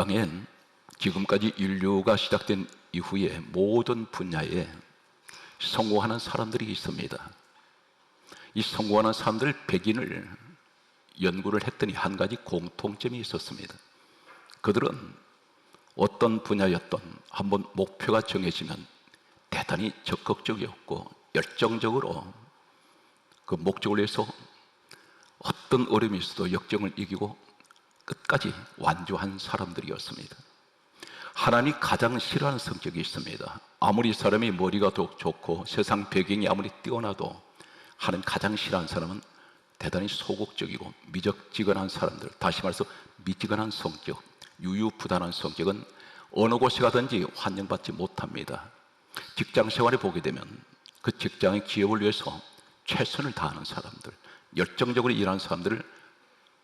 땅엔 지금까지 인류가 시작된 이후에 모든 분야에 성공하는 사람들이 있습니다. 이 성공하는 사람들 백인을 연구를 했더니 한 가지 공통점이 있었습니다. 그들은 어떤 분야였던 한번 목표가 정해지면 대단히 적극적이었고 열정적으로 그 목적을 위해서 어떤 어려움이 있어도 역정을 이기고 끝까지 완주한 사람들이었습니다. 하나님 가장 싫어하는 성격이 있습니다. 아무리 사람이 머리가 더 좋고 세상 배경이 아무리 뛰어나도 하나님 가장 싫어하는 사람은 대단히 소극적이고 미적지근한 사람들, 다시 말해서 미지근한 성격, 유유부단한 성격은 어느 곳에 가든지 환영받지 못합니다. 직장 생활에 보게 되면 그 직장의 기업을 위해서 최선을 다하는 사람들, 열정적으로 일하는 사람들을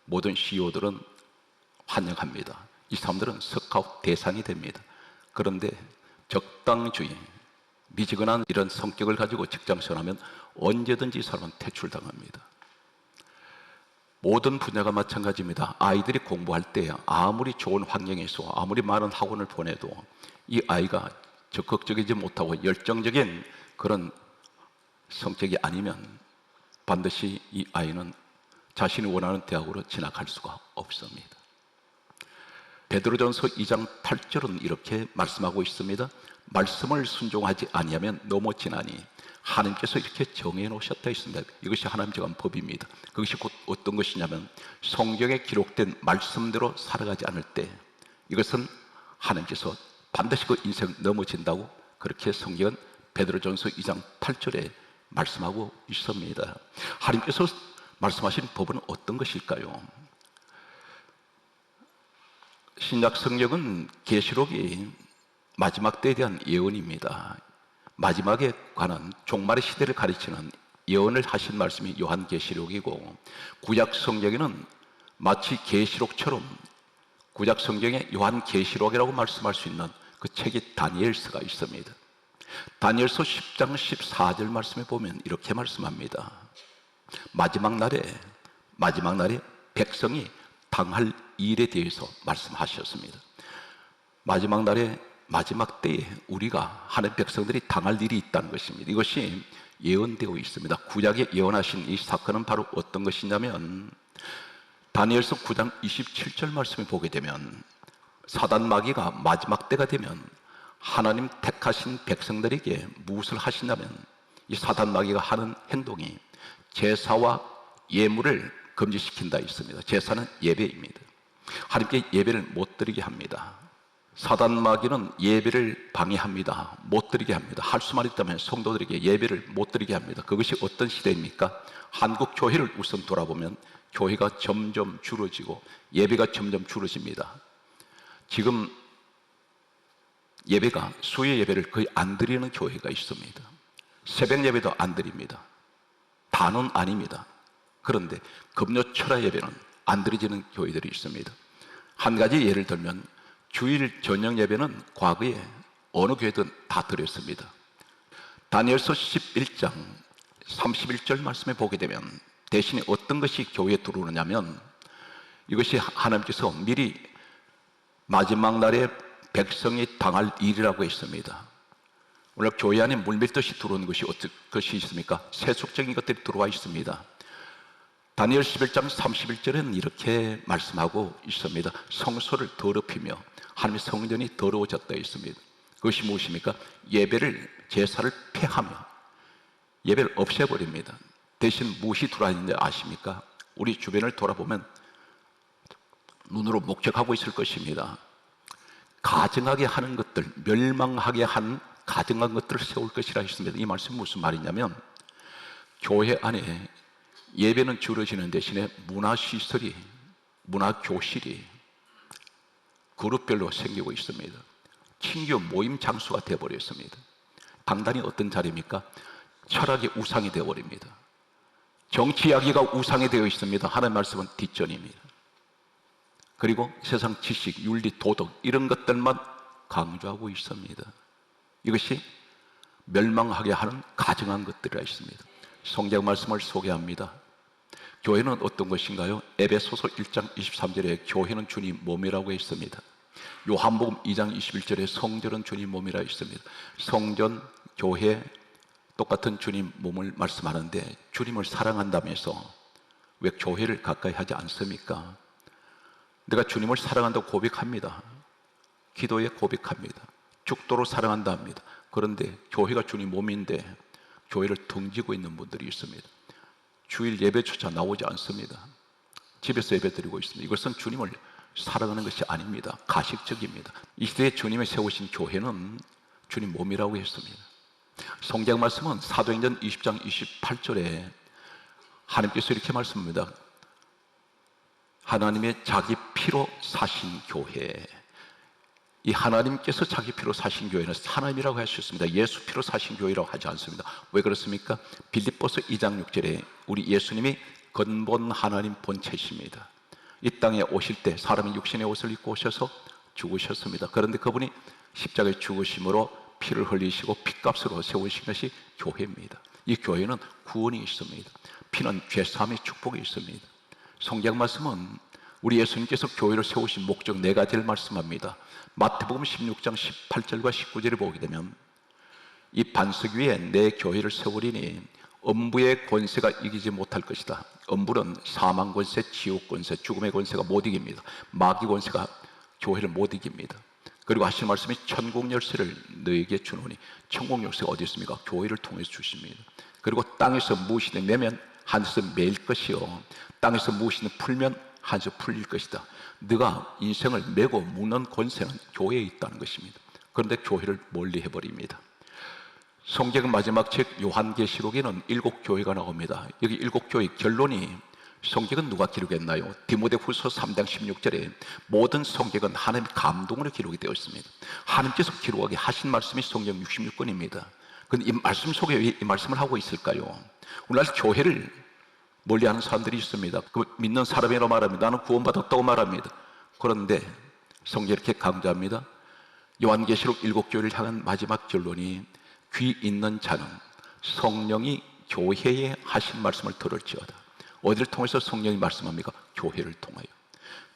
모든 CEO들은 환영합니다. 이 사람들은 스카웃 대상이 됩니다. 그런데 적당주의, 미지근한 이런 성격을 가지고 직장 생활하면 언제든지 이 사람은 퇴출당합니다. 모든 분야가 마찬가지입니다. 아이들이 공부할 때 아무리 좋은 환경에서 아무리 많은 학원을 보내도 이 아이가 적극적이지 못하고 열정적인 그런 성격이 아니면 반드시 이 아이는 자신이 원하는 대학으로 진학할 수가 없습니다. 베드로전서 2장 8절은 이렇게 말씀하고 있습니다. 말씀을 순종하지 아니하면 넘어지나니 하나님께서 이렇게 정해 놓으셨다 있습니다. 이것이 하나님 정한 법입니다. 그것이 곧 어떤 것이냐면 성경에 기록된 말씀대로 살아가지 않을 때 이것은 하나님께서 반드시 그 인생 넘어진다고 그렇게 성경은 베드로전서 2장 8절에 말씀하고 있습니다. 하나님께서 말씀하신 법은 어떤 것일까요? 신약 성경은 계시록이 마지막 때에 대한 예언입니다. 마지막에 관한 종말의 시대를 가르치는 예언을 하신 말씀이 요한 계시록이고 구약 성경에는 마치 계시록처럼 구약 성경에 요한 계시록이라고 말씀할 수 있는 그 책이 다니엘서가 있습니다. 다니엘서 10장 14절 말씀에 보면 이렇게 말씀합니다. 마지막 날에 마지막 날에 백성이 당할 일에 대해서 말씀하셨습니다. 마지막 날에 마지막 때에 우리가 하는 백성들이 당할 일이 있다는 것입니다. 이것이 예언되어 있습니다. 구약에 예언하신 이 사건은 바로 어떤 것이냐면 다니엘서 9장 27절 말씀을 보게 되면 사단 마귀가 마지막 때가 되면 하나님 택하신 백성들에게 무엇을 하시냐면 이 사단 마귀가 하는 행동이 제사와 예물을 금지시킨다 있습니다. 제사는 예배입니다. 하나님께 예배를 못 드리게 합니다. 사단 마귀는 예배를 방해합니다. 못 드리게 합니다. 할 수만 있다면 성도들에게 예배를 못 드리게 합니다. 그것이 어떤 시대입니까? 한국 교회를 우선 돌아보면 교회가 점점 줄어지고 예배가 점점 줄어집니다. 지금 예배가 수요 예배를 거의 안 드리는 교회가 있습니다. 새벽 예배도 안 드립니다. 다는 아닙니다. 그런데 금요 철야 예배는 안 드려지는 교회들이 있습니다. 한 가지 예를 들면 주일 저녁 예배는 과거에 어느 교회든 다 드렸습니다. 다니엘서 11장 31절 말씀에 보게 되면 대신에 어떤 것이 교회에 들어오느냐면 이것이 하나님께서 미리 마지막 날에 백성이 당할 일이라고 했습니다. 오늘 교회 안에 물밀듯이 들어오는 것이 어떤 것이 있습니까? 세속적인 것들이 들어와 있습니다. 다니엘 11장 31절에는 이렇게 말씀하고 있습니다. 성소를 더럽히며 하나님의 성전이 더러워졌다 있습니다. 그것이 무엇입니까? 예배를 제사를 폐하며 예배를 없애버립니다. 대신 무엇이 들어와 있는지 아십니까? 우리 주변을 돌아보면 눈으로 목적하고 있을 것입니다. 가증하게 하는 것들, 멸망하게 한 가증한 것들을 세울 것이라 했습니다. 이 말씀이 무슨 말이냐면 교회 안에 예배는 줄어지는 대신에 문화시설이, 문화교실이 그룹별로 생기고 있습니다. 친교 모임 장소가 되어버렸습니다. 강단이 어떤 자리입니까? 철학이 우상이 되어버립니다. 정치 이야기가 우상이 되어 있습니다. 하나님 말씀은 뒷전입니다. 그리고 세상 지식, 윤리, 도덕 이런 것들만 강조하고 있습니다. 이것이 멸망하게 하는 가증한 것들이라 있습니다. 성경 말씀을 소개합니다. 교회는 어떤 것인가요? 에베소서 1장 23절에 교회는 주님 몸이라고 했습니다. 요한복음 2장 21절에 성전은 주님 몸이라 있습니다. 성전, 교회 똑같은 주님 몸을 말씀하는데 주님을 사랑한다면서 왜 교회를 가까이 하지 않습니까? 내가 주님을 사랑한다고 고백합니다. 기도에 고백합니다. 죽도록 사랑한다 합니다. 그런데 교회가 주님 몸인데 교회를 등지고 있는 분들이 있습니다. 주일 예배조차 나오지 않습니다. 집에서 예배 드리고 있습니다. 이것은 주님을 사랑하는 것이 아닙니다. 가식적입니다. 이 시대에 주님이 세우신 교회는 주님 몸이라고 했습니다. 성경 말씀은 사도행전 20장 28절에 하나님께서 이렇게 말씀합니다. 하나님의 자기 피로 사신 교회. 이 하나님께서 자기 피로 사신 교회는 하나님이라고 할 수 있습니다. 예수 피로 사신 교회라고 하지 않습니다. 왜 그렇습니까? 빌립보서 2장 6절에 우리 예수님이 근본 하나님 본체십니다. 이 땅에 오실 때 사람이 육신의 옷을 입고 오셔서 죽으셨습니다. 그런데 그분이 십자가에 죽으심으로 피를 흘리시고 피값으로 세우신 것이 교회입니다. 이 교회는 구원이 있습니다. 피는 죄사함의 축복이 있습니다. 성경 말씀은 우리 예수님께서 교회를 세우신 목적 네 가지를 말씀합니다. 마태복음 16장 18절과 19절을 보게 되면 이 반석 위에 내 교회를 세우리니 엄부의 권세가 이기지 못할 것이다. 엄부는 사망 권세, 지옥 권세, 죽음의 권세가 못 이깁니다. 마귀 권세가 교회를 못 이깁니다. 그리고 하신 말씀이 천국 열쇠를 너에게 주노니 천국 열쇠가 어디 있습니까? 교회를 통해서 주십니다. 그리고 땅에서 무엇이든 내면 하늘에서 매일 것이요 땅에서 무엇이든 풀면 하늘에서 풀릴 것이다. 네가 인생을 메고 묶는 권세는 교회에 있다는 것입니다. 그런데 교회를 멀리 해버립니다. 성경 마지막 책 요한계시록에는 일곱 교회가 나옵니다. 여기 일곱 교회 결론이 성경은 누가 기록했나요? 디모데 후서 3장 16절에 모든 성경은 하나님의 감동으로 기록이 되어 있습니다. 하나님께서 기록하게 하신 말씀이 성경 66권입니다. 근데 이 말씀 속에 왜 이 말씀을 하고 있을까요? 오늘날 교회를 멀리하는 사람들이 있습니다. 그 믿는 사람이라고 말합니다. 나는 구원받았다고 말합니다. 그런데 성경 이렇게 강조합니다. 요한계시록 일곱 교회를 향한 마지막 결론이 귀 있는 자는 성령이 교회에 하신 말씀을 들을지어다. 어디를 통해서 성령이 말씀합니까? 교회를 통하여.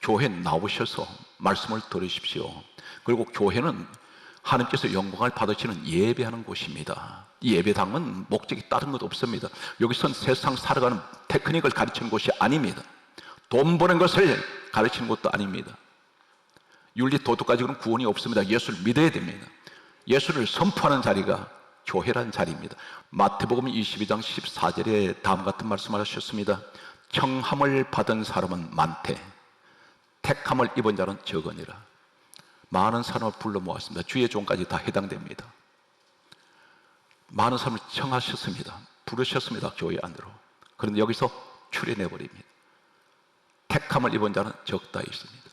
교회 나오셔서 말씀을 들으십시오. 그리고 교회는 하나님께서 영광을 받으시는 예배하는 곳입니다. 이 예배당은 목적이 다른 것 없습니다. 여기선 세상 살아가는 테크닉을 가르치는 곳이 아닙니다. 돈 버는 것을 가르치는 것도 아닙니다. 윤리 도덕 가지고는 구원이 없습니다. 예수를 믿어야 됩니다. 예수를 선포하는 자리가 교회란 자리입니다. 마태복음 22장 14절에 다음 같은 말씀을 하셨습니다. 청함을 받은 사람은 많대. 택함을 입은 자는 적으니라. 많은 사람을 불러 모았습니다. 주의 종까지 다 해당됩니다. 많은 사람을 청하셨습니다. 부르셨습니다. 교회 안으로. 그런데 여기서 출연해 버립니다. 택함을 입은 자는 적다 있습니다.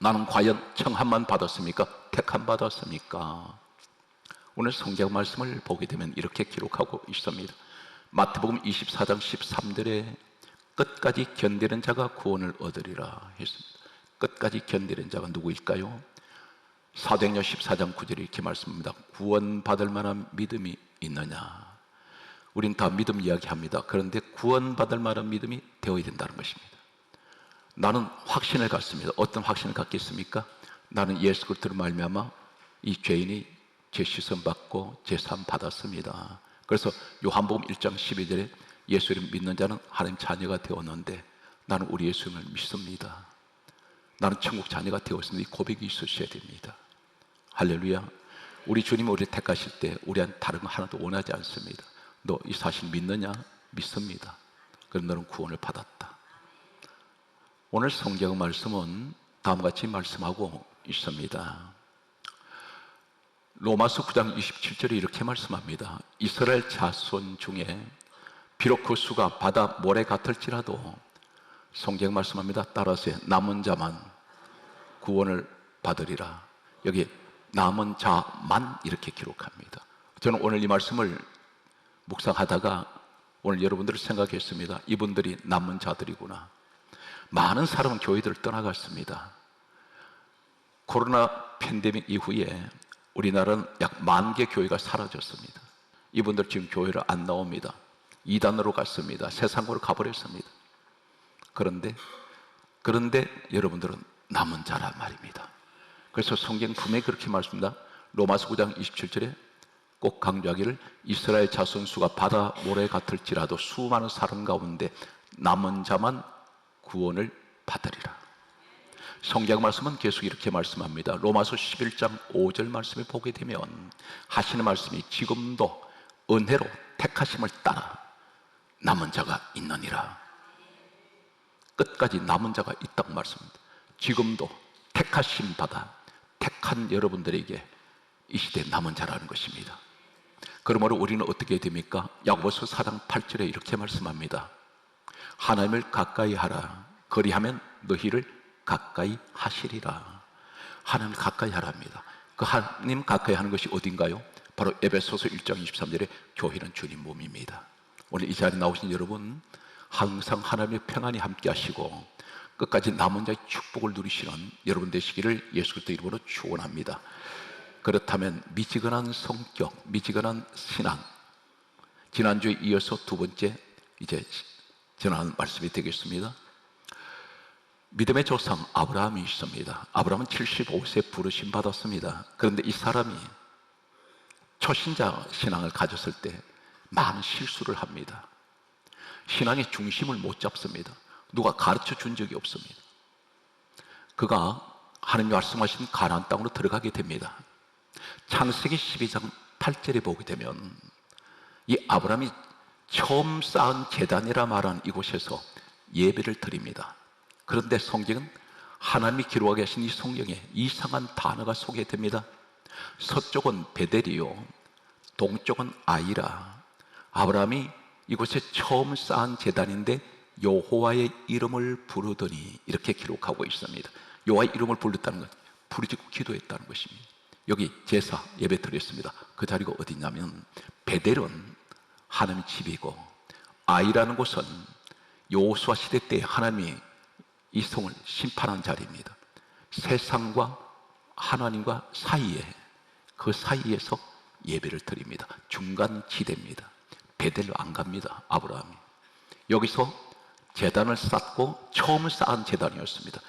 나는 과연 청함만 받았습니까? 택함 받았습니까? 오늘 성경 말씀을 보게 되면 이렇게 기록하고 있습니다. 마태복음 24장 13절에 끝까지 견디는 자가 구원을 얻으리라 했습니다. 끝까지 견디는 자가 누구일까요? 사도행전 14장 9절에 이렇게 말씀합니다. 구원받을 만한 믿음이 있느냐? 우린 다 믿음 이야기합니다. 그런데 구원받을 만한 믿음이 되어야 된다는 것입니다. 나는 확신을 갖습니다. 어떤 확신을 갖겠습니까? 나는 예수 그리스도로 말미암아 이 죄인이 죄 씻음 받고 제삼 받았습니다. 그래서 요한복음 1장 12절에 예수를 믿는 자는 하나님 자녀가 되었는데 나는 우리 예수님을 믿습니다. 나는 천국 자녀가 되었습니다. 이 고백이 있으셔야 됩니다. 할렐루야. 우리 주님이 우리 택하실 때 우리한 다른 거 하나도 원하지 않습니다. 너 이 사실 믿느냐? 믿습니다. 그럼 너는 구원을 받았다. 오늘 성경 말씀은 다음과 같이 말씀하고 있습니다. 로마서 9장 27절에 이렇게 말씀합니다. 이스라엘 자손 중에 비록 그 수가 바다 모래 같을지라도 성경 말씀합니다. 따라서 남은 자만 구원을 받으리라. 여기 남은 자만 이렇게 기록합니다. 저는 오늘 이 말씀을 묵상하다가 오늘 여러분들을 생각했습니다. 이분들이 남은 자들이구나. 많은 사람은 교회들을 떠나갔습니다. 코로나 팬데믹 이후에 우리나라는 약 만 개 교회가 사라졌습니다. 이분들 지금 교회를 안 나옵니다. 이단으로 갔습니다. 세상으로 가버렸습니다. 그런데, 그런데 여러분들은 남은 자란 말입니다. 그래서 성경 분명히 그렇게 말씀합니다. 로마서 9장 27절에 꼭 강조하기를 이스라엘 자손 수가 바다 모래 같을지라도 수많은 사람 가운데 남은 자만 구원을 받으리라. 성경 말씀은 계속 이렇게 말씀합니다. 로마서 11장 5절 말씀을 보게 되면 하시는 말씀이 지금도 은혜로 택하심을 따라 남은 자가 있느니라. 끝까지 남은 자가 있다고 말씀합니다. 지금도 택하심 받아 택한 여러분들에게 이 시대 남은 자라는 것입니다. 그러므로 우리는 어떻게 됩니까? 야고보서 4장 8절에 이렇게 말씀합니다. 하나님을 가까이 하라. 그리하면 너희를 가까이 하시리라. 하나님을 가까이 하랍니다. 그 하나님 가까이 하는 것이 어딘가요? 바로 에베소서 1장 23절에 교회는 주님 몸입니다. 오늘 이 자리에 나오신 여러분 항상 하나님의 평안이 함께 하시고 끝까지 남은 자의 축복을 누리시는 여러분 되시기를 예수 그리스도 이름으로 축원합니다. 그렇다면 미지근한 성격, 미지근한 신앙 지난주에 이어서 두 번째 이제 전하는 말씀이 되겠습니다. 믿음의 조상 아브라함이 있습니다. 아브라함은 75세 부르심 받았습니다. 그런데 이 사람이 초신자 신앙을 가졌을 때 많은 실수를 합니다. 신앙의 중심을 못 잡습니다. 누가 가르쳐 준 적이 없습니다. 그가 하나님 말씀하신 가나안 땅으로 들어가게 됩니다. 창세기 12장 8절에 보게 되면 이 아브라함이 처음 쌓은 재단이라 말한 이곳에서 예배를 드립니다. 그런데 성경은 하나님이 기록하게 하신 이 성경에 이상한 단어가 소개됩니다. 서쪽은 베델이요, 동쪽은 아이라. 아브라함이 이곳에 처음 쌓은 재단인데 여호와의 이름을 부르더니 이렇게 기록하고 있습니다. 여호와의 이름을 불렀다는 것, 부르짖고 기도했다는 것입니다. 여기 제사 예배 드렸습니다. 그 자리가 어디냐면 베델은 하나님 집이고 아이라는 곳은 여호수아 시대 때 하나님이 이 성을 심판한 자리입니다. 세상과 하나님과 사이에 그 사이에서 예배를 드립니다. 중간 지대입니다. 베델로 안 갑니다. 아브라함이 여기서 재단을 쌓고 처음 쌓은 재단이었습니다.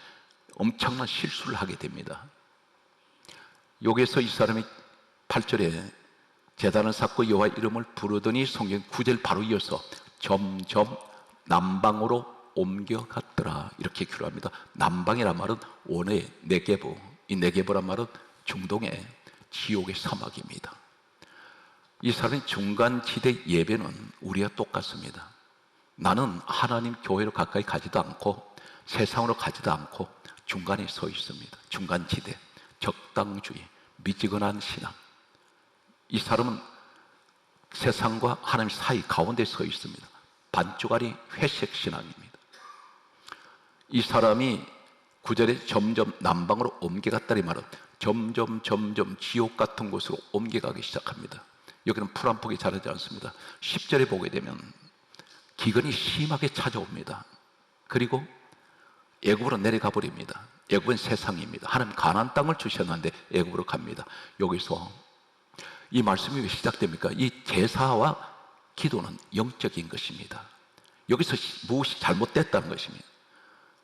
엄청난 실수를 하게 됩니다. 여기서 이 사람이 8절에 재단을 쌓고 여호와 이름을 부르더니 성경 9절 바로 이어서 점점 남방으로 옮겨갔더라 이렇게 기록합니다. 남방이란 말은 원의 네게부 이 네게부란 말은 중동의 지옥의 사막입니다. 이 사람의 중간 지대 예배는 우리와 똑같습니다. 나는 하나님 교회로 가까이 가지도 않고 세상으로 가지도 않고 중간에 서 있습니다. 중간 지대, 적당주의, 미지근한 신앙. 이 사람은 세상과 하나님 사이 가운데 서 있습니다. 반쪽알이 회색 신앙입니다. 이 사람이 구절에 점점 남방으로 옮겨갔다니 말은 점점 점점 지옥 같은 곳으로 옮겨가기 시작합니다. 여기는 풀 한 폭이 자라지 않습니다. 10절에 보게 되면 기근이 심하게 찾아옵니다. 그리고 애굽으로 내려가 버립니다. 애굽은 세상입니다. 하나님 가나안 땅을 주셨는데 애굽으로 갑니다. 여기서 이 말씀이 왜 시작됩니까? 이 제사와 기도는 영적인 것입니다. 여기서 무엇이 잘못됐다는 것입니다.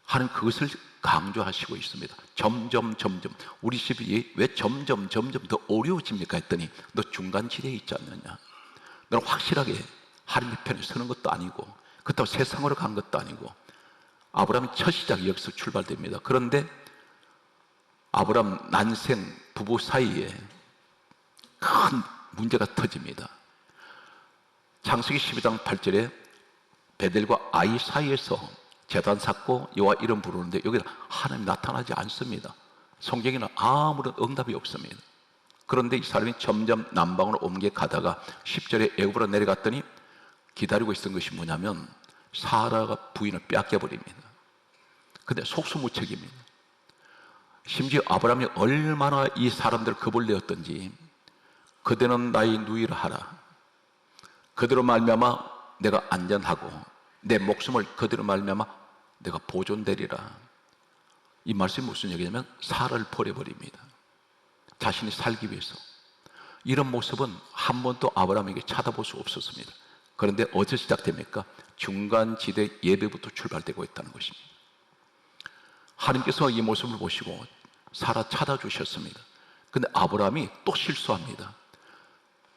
하는 그것을 강조하시고 있습니다. 점점 점점 우리 집이 왜 점점 점점 더 어려워집니까 했더니 너 중간 지대에 있지 않느냐. 너는 확실하게 하나님의 편에 서는 것도 아니고 그렇다고 세상으로 간 것도 아니고 아브라함의 첫 시작이 여기서 출발됩니다. 그런데 아브라함 난생 부부 사이에 큰 문제가 터집니다. 창세기 12장 8절에 베델과 아이 사이에서 재단 쌓고 여호와 이름 부르는데 여기는 하나님 나타나지 않습니다. 성경에는 아무런 응답이 없습니다. 그런데 이 사람이 점점 남방으로 옮겨 가다가 10절에 애굽으로 내려갔더니 기다리고 있던 것이 뭐냐면 사라가 부인을 뺏겨 버립니다. 근데 속수무책입니다. 심지어 아브라함이 얼마나 이 사람들 겁을 내었던지 그대는 나의 누이를 하라. 그대로 말미암아 내가 안전하고 내 목숨을 그대로 말미암아 내가 보존되리라. 이 말씀이 무슨 얘기냐면 살을 버려버립니다. 자신이 살기 위해서. 이런 모습은 한 번도 아브라함에게 찾아볼 수 없었습니다. 그런데 어디서 시작됩니까? 중간 지대 예배부터 출발되고 있다는 것입니다. 하나님께서 이 모습을 보시고 사라 찾아주셨습니다. 근데 아브라함이 또 실수합니다.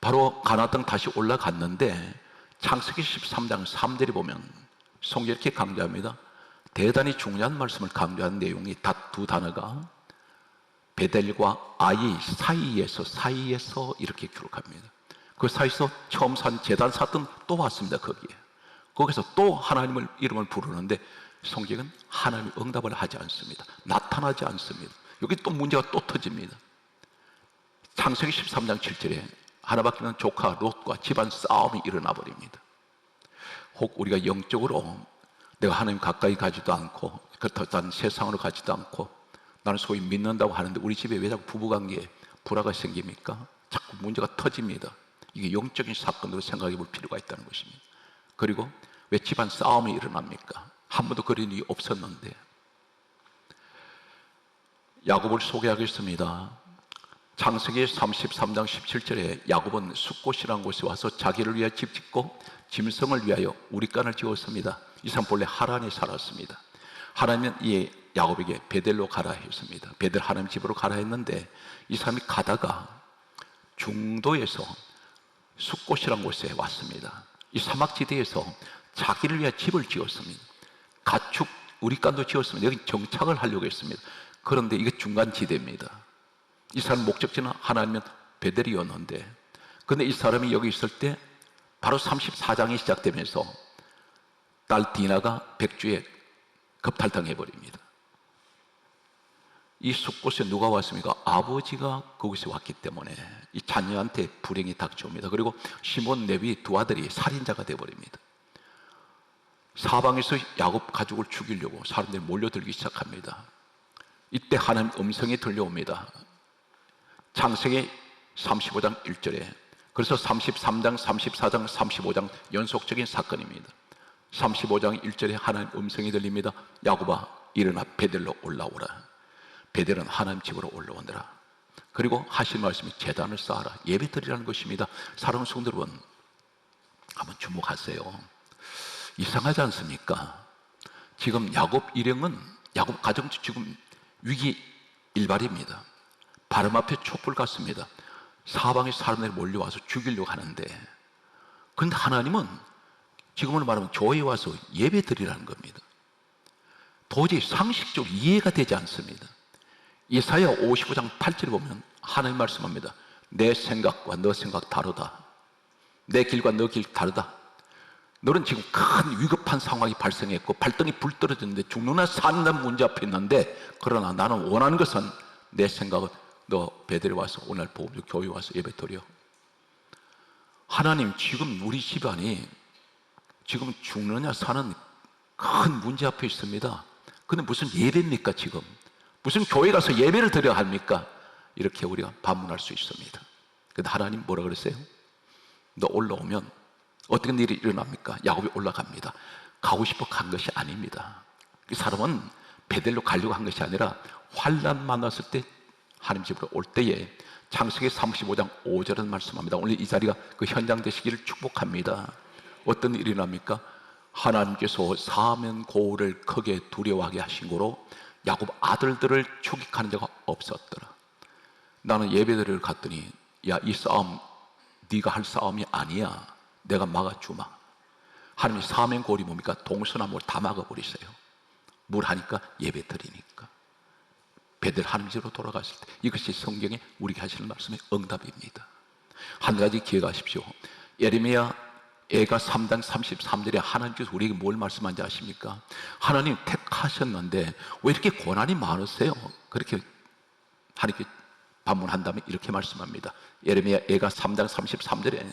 바로 가나안 땅 다시 올라갔는데 창세기 13장 3절에 보면 성경 이렇게 강조합니다. 대단히 중요한 말씀을 강조한 내용이 딱두 단어가 베델과 아이 사이에서 사이에서 이렇게 기록합니다. 그 사이에서 처음 산 재단 샀던 또 왔습니다. 거기에 거기서 또 하나님을 이름을 부르는데 성경은 하나님이 응답을 하지 않습니다. 나타나지 않습니다. 여기 또 문제가 또 터집니다. 창세기 13장 7절에 하나밖에 없는 조카 롯과 집안 싸움이 일어나 버립니다. 혹 우리가 영적으로 내가 하나님 가까이 가지도 않고 그렇다는 세상으로 가지도 않고 나는 소위 믿는다고 하는데 우리 집에 왜 자꾸 부부관계에 불화가 생깁니까? 자꾸 문제가 터집니다. 이게 영적인 사건으로 생각해 볼 필요가 있다는 것입니다. 그리고 왜 집안 싸움이 일어납니까? 한 번도 그런 일이 없었는데 야곱을 소개하겠습니다. 창세기 33장 17절에 야곱은 숫곳이라는 곳에 와서 자기를 위해 집 짓고 짐승을 위하여 우리간을 지었습니다. 이 사람 본래 하란에 살았습니다. 하나님은 이 야곱에게 베델로 가라 했습니다. 베델 하나님 집으로 가라 했는데 이 사람이 가다가 중도에서 숫곳이라는 곳에 왔습니다. 이 사막지대에서 자기를 위해 집을 지었습니다. 가축 우리간도 지었습니다. 여기 정착을 하려고 했습니다. 그런데 이게 중간 지대입니다. 이 사람 목적지는 하나님은 베델이었는데 근데 이 사람이 여기 있을 때 바로 34장이 시작되면서 딸 디나가 백주에 급탈당해 버립니다. 이 숲곳에 누가 왔습니까? 아버지가 거기서 왔기 때문에 이 자녀한테 불행이 닥쳐옵니다. 그리고 시몬 레위 두 아들이 살인자가 되어 버립니다. 사방에서 야곱 가족을 죽이려고 사람들이 몰려들기 시작합니다. 이때 하나님 음성이 들려옵니다. 창세기 35장 1절에 그래서 33장, 34장, 35장 연속적인 사건입니다. 35장 1절에 하나님 음성이 들립니다. 야곱아 일어나 베델로 올라오라. 베델은 하나님 집으로 올라오느라. 그리고 하신 말씀이 재단을 쌓아라. 예배 드리라는 것입니다. 사랑하는 성도 여러분 한번 주목하세요. 이상하지 않습니까? 지금 야곱 일행은 야곱 가정 지금 위기 일발입니다. 바람 앞에 촛불 같습니다. 사방에 사람들이 몰려와서 죽이려고 하는데 근데 하나님은 지금으로 말하면 교회에 와서 예배 드리라는 겁니다. 도저히 상식적으로 이해가 되지 않습니다. 이사야 55장 8절에 보면 하나님 말씀합니다. 내 생각과 너 생각 다르다. 내 길과 너 길 다르다. 너는 지금 큰 위급한 상황이 발생했고 발등이 불 떨어졌는데 죽는나 사는 문제 앞에 있는데 그러나 나는 원하는 것은 내 생각은 너 베델에 와서 오늘 보험주 교회 와서 예배 드려. 하나님 지금 우리 집안이 지금 죽느냐 사는 큰 문제 앞에 있습니다. 근데 무슨 예배입니까 지금? 무슨 교회 가서 예배를 드려야 합니까? 이렇게 우리가 반문할 수 있습니다. 근데 하나님 뭐라 그랬어요? 너 올라오면 어떤 일이 일어납니까? 야곱이 올라갑니다. 가고 싶어 간 것이 아닙니다. 이 사람은 베델로 가려고 한 것이 아니라 환란 만났을 때 하나님 집으로 올 때에 창세기 35장 5절은 말씀합니다. 오늘 이 자리가 그 현장 되시기를 축복합니다. 어떤 일이 납니까? 하나님께서 사면 고울을 크게 두려워하게 하신 거로 야곱 아들들을 추격하는 자가 없었더라. 나는 예배드리러 갔더니 야 이 싸움 네가 할 싸움이 아니야. 내가 막아주마. 하나님이 사면 고울이 뭡니까? 동서남을 다 막아버리세요. 뭘 하니까 예배 드리니까. 베델 하나님 집으로 돌아갔을 때 이것이 성경에 우리에게 하시는 말씀의 응답입니다. 한 가지 기억하십시오. 예레미야 애가 3장 33절에 하나님께서 우리에게 뭘 말씀한지 아십니까? 하나님 택하셨는데 왜 이렇게 고난이 많으세요? 그렇게 하나님께 반문한 다음에 이렇게 말씀합니다. 예레미야 애가 3장 33절에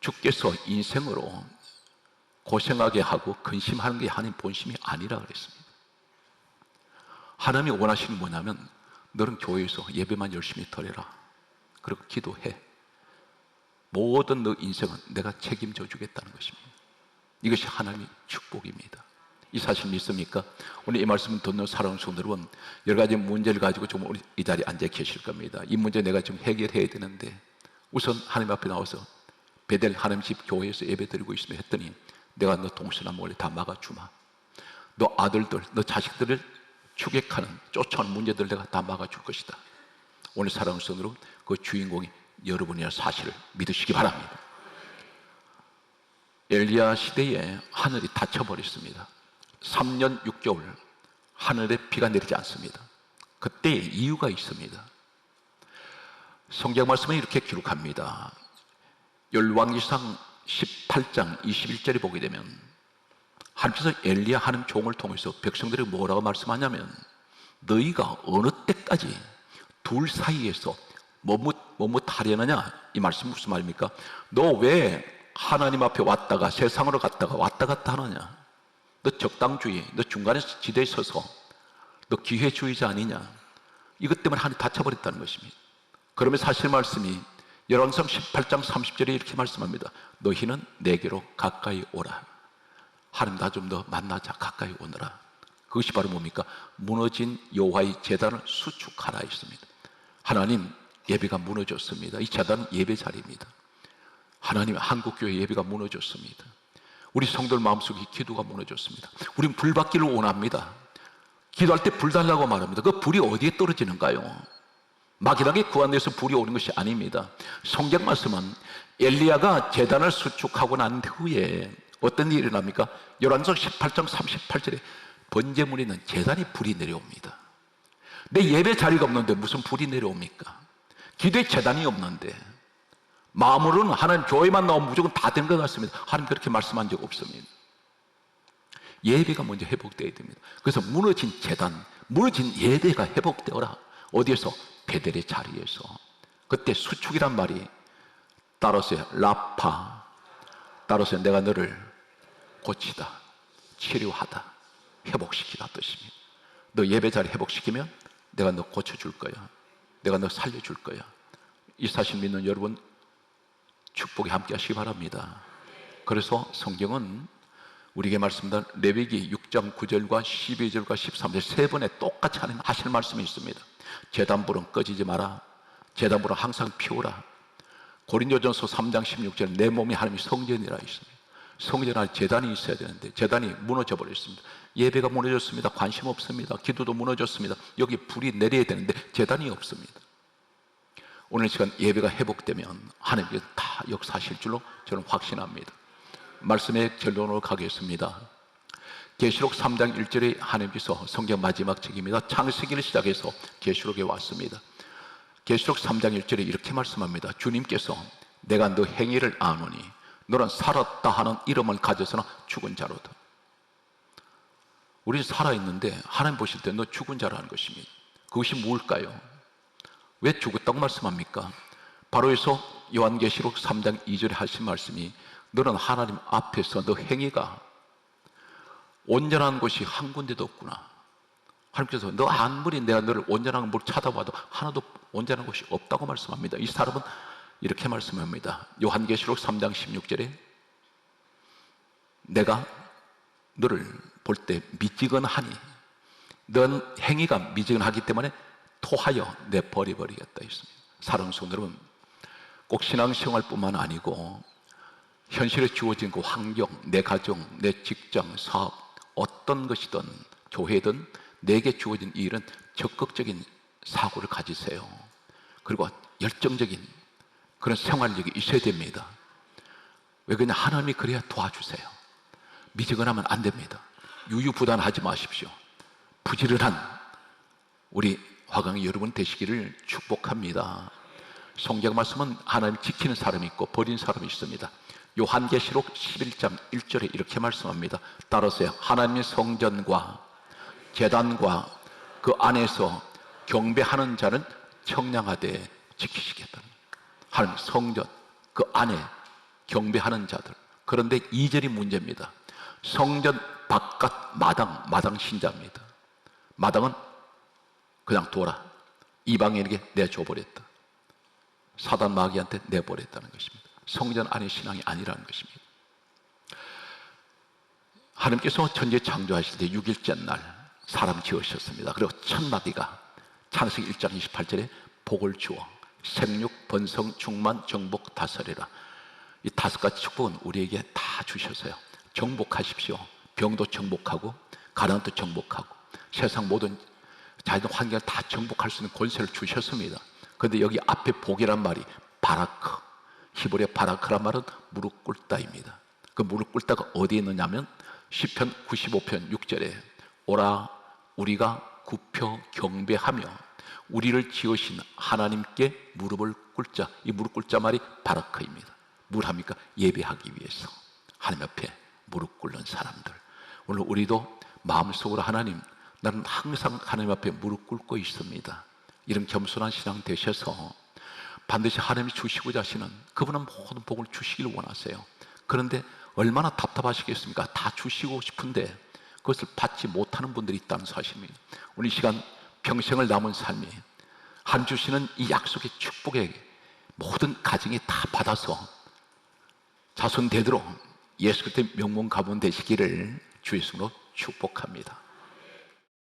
주께서 인생으로 고생하게 하고 근심하는 게 하나님 본심이 아니라 그랬습니다. 하나님이 원하시는 뭐냐면 너는 교회에서 예배만 열심히 드려라. 그리고 기도해. 모든 너 인생은 내가 책임져 주겠다는 것입니다. 이것이 하나님의 축복입니다. 이 사실 믿습니까? 오늘 이 말씀을 듣는 사랑하는 성도 여러분, 여러 가지 문제를 가지고 좀 우리 이 자리에 앉아 계실 겁니다. 이 문제 내가 좀 해결해야 되는데 우선 하나님 앞에 나와서 베델 하나님 집 교회에서 예배 드리고 있으면 했더니 내가 너 동서남 몰래 다 막아주마. 너 아들들, 너 자식들을 추격하는 쫓아오는 문제들 내가 다 막아줄 것이다. 오늘 사랑의 손으로 그 주인공이 여러분이라는 사실을 믿으시기 바랍니다. 엘리야 시대에 하늘이 닫혀버렸습니다. 3년 6개월 하늘에 비가 내리지 않습니다. 그때 이유가 있습니다. 성경 말씀에 이렇게 기록합니다. 열왕기상 18장 21절에 보게 되면 하나님께서 엘리야 하는 종을 통해서 백성들이 뭐라고 말씀하냐면 너희가 어느 때까지 둘 사이에서 머뭇 머뭇하려느냐 이 말씀 무슨 말입니까? 너 왜 하나님 앞에 왔다가 세상으로 갔다가 왔다 갔다 하느냐? 너 적당주의, 너 중간에 지대에 서서 너 기회주의자 아니냐? 이것 때문에 하나님 다쳐버렸다는 것입니다. 그러면 사실 말씀이 열왕성 18장 30절에 이렇게 말씀합니다. 너희는 내게로 가까이 오라. 하나님 나 좀 더 만나자 가까이 오너라. 그것이 바로 뭡니까? 무너진 여호와의 재단을 수축하라 했습니다. 하나님 예배가 무너졌습니다. 이 재단은 예배 자리입니다. 하나님 한국교회 예배가 무너졌습니다. 우리 성도들 마음속에 기도가 무너졌습니다. 우린 불 받기를 원합니다. 기도할 때 불 달라고 말합니다. 그 불이 어디에 떨어지는가요? 막연하게 구한에서 불이 오는 것이 아닙니다. 성경 말씀은 엘리야가 재단을 수축하고 난 후에 어떤 일이 일어납니까? 열왕성 18장 38절에 번제물이 있는 재단이 불이 내려옵니다. 내 예배 자리가 없는데 무슨 불이 내려옵니까? 기도의 재단이 없는데 마음으로는 하나님 교회만 나오면 무조건 다 된 것 같습니다. 하나님 그렇게 말씀한 적 없습니다. 예배가 먼저 회복되어야 됩니다. 그래서 무너진 재단, 무너진 예배가 회복되어라. 어디에서? 베델의 자리에서. 그때 수축이란 말이 따라서 라파, 따라서 내가 너를 고치다, 치료하다, 회복시키다 뜻입니다. 너 예배 자리 회복시키면 내가 너 고쳐줄 거야. 내가 너 살려줄 거야. 이 사실 믿는 여러분 축복에 함께 하시기 바랍니다. 그래서 성경은 우리에게 말씀드린 레위기 6장 9절과 12절과 13절 세 번에 똑같이 하는 하실 말씀이 있습니다. 재단불은 꺼지지 마라. 재단불은 항상 피우라. 고린도전서 3장 16절 내 몸이 하나님의 성전이라 있습니다. 성전 안에 재단이 있어야 되는데 재단이 무너져 버렸습니다. 예배가 무너졌습니다. 관심 없습니다. 기도도 무너졌습니다. 여기 불이 내려야 되는데 재단이 없습니다. 오늘 시간 예배가 회복되면 하나님께서 다 역사하실 줄로 저는 확신합니다. 말씀의 결론으로 가겠습니다. 계시록 3장 1절에 하나님께서 성경 마지막 책입니다. 창세기를 시작해서 계시록에 왔습니다. 계시록 3장 1절에 이렇게 말씀합니다. 주님께서 내가 너 행위를 아노니 너는 살았다 하는 이름을 가져서는 죽은 자로다. 우리 살아있는데 하나님 보실 때 너 죽은 자라는 것입니다. 그것이 뭘까요? 왜 죽었다고 말씀합니까? 바로에서 요한계시록 3장 2절에 하신 말씀이 너는 하나님 앞에서 너 행위가 온전한 곳이 한 군데도 없구나. 하나님께서 너 아무리 내가 너를 온전한 걸 찾아봐도 하나도 온전한 곳이 없다고 말씀합니다. 이 사람은 이렇게 말씀합니다. 요한계시록 3장 16절에 내가 너를 볼 때 미지근하니 넌 행위가 미지근하기 때문에 토하여 내 버려버리겠다 했습니다. 성도 여러분, 꼭 신앙생활 뿐만 아니고 현실에 주어진 그 환경, 내 가정, 내 직장, 사업 어떤 것이든 교회든 내게 주어진 일은 적극적인 사고를 가지세요. 그리고 열정적인 그런 생활력이 있어야 됩니다. 왜 그냥 하나님이 그래야 도와주세요. 미지근하면 안 됩니다. 유유부단하지 마십시오. 부지런한 우리 화강의 여러분 되시기를 축복합니다. 성경 말씀은 하나님 지키는 사람이 있고 버린 사람이 있습니다. 요한계시록 11장 1절에 이렇게 말씀합니다. 따라서요. 하나님의 성전과 재단과 그 안에서 경배하는 자는 청량하되 지키시겠다. 하나님 성전 그 안에 경배하는 자들. 그런데 2절이 문제입니다. 성전 바깥 마당, 마당 신자입니다. 마당은 그냥 둬라. 이방인에게 내줘버렸다. 사단 마귀한테 내버렸다는 것입니다. 성전 안의 신앙이 아니라는 것입니다. 하나님께서 천재 창조하실 때 6일째 날 사람 지으셨습니다. 그리고 첫 마디가 창세기 1장 28절에 복을 주어 생육, 번성, 충만, 정복, 다스리라. 이 다섯 가지 축복은 우리에게 다 주셨어요. 정복하십시오. 병도 정복하고 가난도 정복하고 세상 모든 자연 환경을 다 정복할 수 있는 권세를 주셨습니다. 그런데 여기 앞에 복이란 말이 바라크, 히브리어 바라크란 말은 무릎 꿇다입니다. 그 무릎 꿇다가 어디에 있느냐면 시편 95편 6절에 오라 우리가 굽혀 경배하며 우리를 지으신 하나님께 무릎을 꿇자. 이 무릎 꿇자 말이 바라크입니다. 뭘 합니까? 예배하기 위해서 하나님 앞에 무릎 꿇는 사람들. 오늘 우리도 마음속으로 하나님 나는 항상 하나님 앞에 무릎 꿇고 있습니다. 이런 겸손한 신앙 되셔서 반드시 하나님이 주시고자 하시는 그분은 모든 복을 주시길 원하세요. 그런데 얼마나 답답하시겠습니까? 다 주시고 싶은데 그것을 받지 못하는 분들이 있다는 사실입니다. 이 시간 평생을 남은 삶이 한 주시는 이 약속의 축복의 모든 가정이 다 받아서 자손 되도록 예수 그리스도의 명문 가문 되시기를 주의 이름으로 축복합니다.